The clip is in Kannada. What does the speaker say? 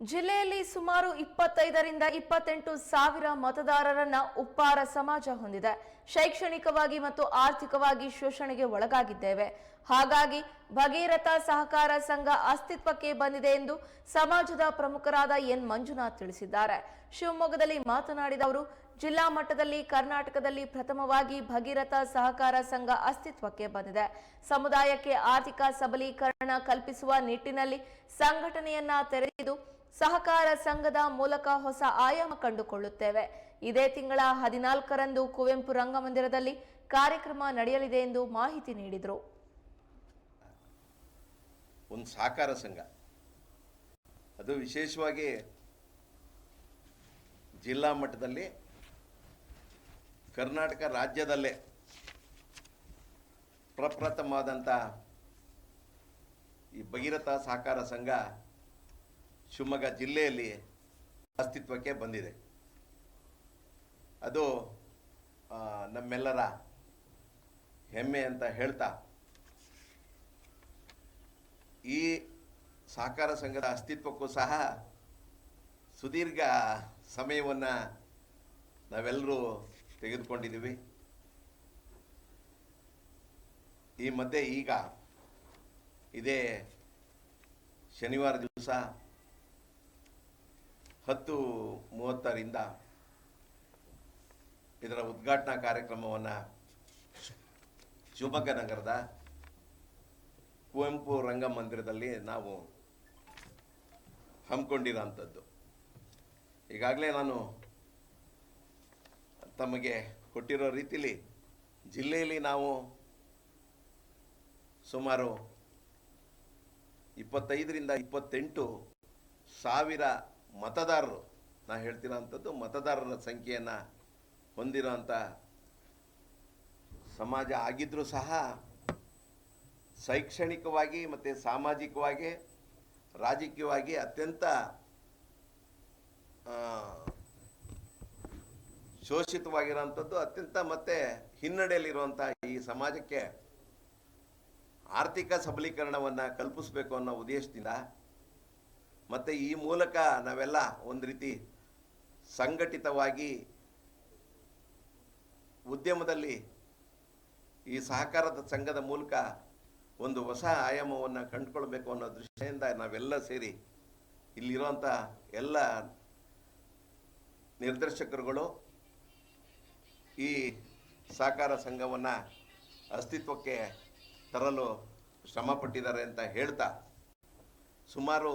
ಜಿಲ್ಲೆಯಲ್ಲಿ ಸುಮಾರು ಇಪ್ಪತ್ತೈದರಿಂದ ಇಪ್ಪತ್ತೆಂಟು ಸಾವಿರ ಮತದಾರರನ್ನ ಉಪ್ಪಾರ ಸಮಾಜ ಹೊಂದಿದೆ. ಶೈಕ್ಷಣಿಕವಾಗಿ ಮತ್ತು ಆರ್ಥಿಕವಾಗಿ ಶೋಷಣೆಗೆ ಒಳಗಾಗಿದ್ದೇವೆ. ಹಾಗಾಗಿ ಭಗೀರಥ ಸಹಕಾರ ಸಂಘ ಅಸ್ತಿತ್ವಕ್ಕೆ ಬಂದಿದೆ ಎಂದು ಸಮಾಜದ ಪ್ರಮುಖರಾದ ಎನ್ ಮಂಜುನಾಥ್ ತಿಳಿಸಿದ್ದಾರೆ. ಶಿವಮೊಗ್ಗದಲ್ಲಿ ಮಾತನಾಡಿದ ಅವರು ಜಿಲ್ಲಾ ಮಟ್ಟದಲ್ಲಿ ಕರ್ನಾಟಕದಲ್ಲಿ ಪ್ರಥಮವಾಗಿ ಭಗೀರಥ ಸಹಕಾರ ಸಂಘ ಅಸ್ತಿತ್ವಕ್ಕೆ ಬಂದಿದೆ. ಸಮುದಾಯಕ್ಕೆ ಆರ್ಥಿಕ ಸಬಲೀಕರಣ ಕಲ್ಪಿಸುವ ನಿಟ್ಟಿನಲ್ಲಿ ಸಂಘಟನೆಯನ್ನ ತೆರೆದು ಸಹಕಾರ ಸಂಘದ ಮೂಲಕ ಹೊಸ ಆಯಾಮ ಕಂಡುಕೊಳ್ಳುತ್ತೇವೆ. ಇದೇ ತಿಂಗಳ ಹದಿನಾಲ್ಕರಂದು ಕುವೆಂಪು ರಂಗಮಂದಿರದಲ್ಲಿ ಕಾರ್ಯಕ್ರಮ ನಡೆಯಲಿದೆ ಎಂದು ಮಾಹಿತಿ ನೀಡಿದರು. ಒಂದು ಸಹಕಾರ ಸಂಘ. ಅದು ವಿಶೇಷವಾಗಿ ಜಿಲ್ಲಾ ಮಟ್ಟದಲ್ಲಿ ಕರ್ನಾಟಕ ರಾಜ್ಯದಲ್ಲೇ ಪ್ರಪ್ರಥಮವಾದಂಥ ಈ ಭಗೀರಥ ಸಹಕಾರ ಸಂಘ ಶಿವಮೊಗ್ಗ ಜಿಲ್ಲೆಯಲ್ಲಿ ಅಸ್ತಿತ್ವಕ್ಕೆ ಬಂದಿದೆ. ಅದು ನಮ್ಮೆಲ್ಲರ ಹೆಮ್ಮೆ ಅಂತ ಹೇಳ್ತಾ, ಈ ಸಹಕಾರ ಸಂಘದ ಅಸ್ತಿತ್ವಕ್ಕೂ ಸಹ ಸುದೀರ್ಘ ಸಮಯವನ್ನು ನಾವೆಲ್ಲರೂ ತೆಗೆದುಕೊಂಡಿದ್ದೀವಿ. ಈ ಮಧ್ಯೆ ಈಗ ಇದೇ ಶನಿವಾರ ದಿವಸ ಹತ್ತು ಮೂವತ್ತರಿಂದ ಇದರ ಉದ್ಘಾಟನಾ ಕಾರ್ಯಕ್ರಮವನ್ನು ಶಿವಮೊಗ್ಗ ನಗರದ ಕುವೆಂಪು ರಂಗಮಂದಿರದಲ್ಲಿ ನಾವು ಹಮ್ಮಿಕೊಂಡಿರೋಂಥದ್ದು ಈಗಾಗಲೇ ನಾನು ತಮಗೆ ಕೊಟ್ಟಿರೋ ರೀತಿಲಿ ಜಿಲ್ಲೆಯಲ್ಲಿ ನಾವು ಸುಮಾರು ಇಪ್ಪತ್ತೈದರಿಂದ ಇಪ್ಪತ್ತೆಂಟು ಸಾವಿರ ಮತದಾರರು, ನಾ ಹೇಳ್ತಿರೋಂಥದ್ದು ಮತದಾರರ ಸಂಖ್ಯೆಯನ್ನು ಹೊಂದಿರೋಂಥ ಸಮಾಜ ಆಗಿದ್ದರೂ ಸಹ ಶೈಕ್ಷಣಿಕವಾಗಿ ಮತ್ತು ಸಾಮಾಜಿಕವಾಗಿ, ರಾಜಕೀಯವಾಗಿ ಅತ್ಯಂತ ಶೋಷಿತವಾಗಿರೋಂಥದ್ದು ಅತ್ಯಂತ ಮತ್ತೆ ಹಿನ್ನಡೆಯಲ್ಲಿರುವಂಥ ಈ ಸಮಾಜಕ್ಕೆ ಆರ್ಥಿಕ ಸಬಲೀಕರಣವನ್ನು ಕಲ್ಪಿಸಬೇಕು ಅನ್ನೋ ಉದ್ದೇಶದಿಂದ ಮತ್ತು ಈ ಮೂಲಕ ನಾವೆಲ್ಲ ಒಂದು ರೀತಿ ಸಂಘಟಿತವಾಗಿ ಉದ್ಯಮದಲ್ಲಿ ಈ ಸಹಕಾರದ ಸಂಘದ ಮೂಲಕ ಒಂದು ಹೊಸ ಆಯಾಮವನ್ನು ಕಂಡುಕೊಳ್ಬೇಕು ಅನ್ನೋ ದೃಷ್ಟಿಯಿಂದ ನಾವೆಲ್ಲ ಸೇರಿ ಇಲ್ಲಿರುವಂಥ ಎಲ್ಲ ನಿರ್ದೇಶಕರುಗಳು ಈ ಸಹಕಾರ ಸಂಘವನ್ನು ಅಸ್ತಿತ್ವಕ್ಕೆ ತರಲು ಶ್ರಮಪಟ್ಟಿದ್ದಾರೆ ಅಂತ ಹೇಳ್ತಾ ಸುಮಾರು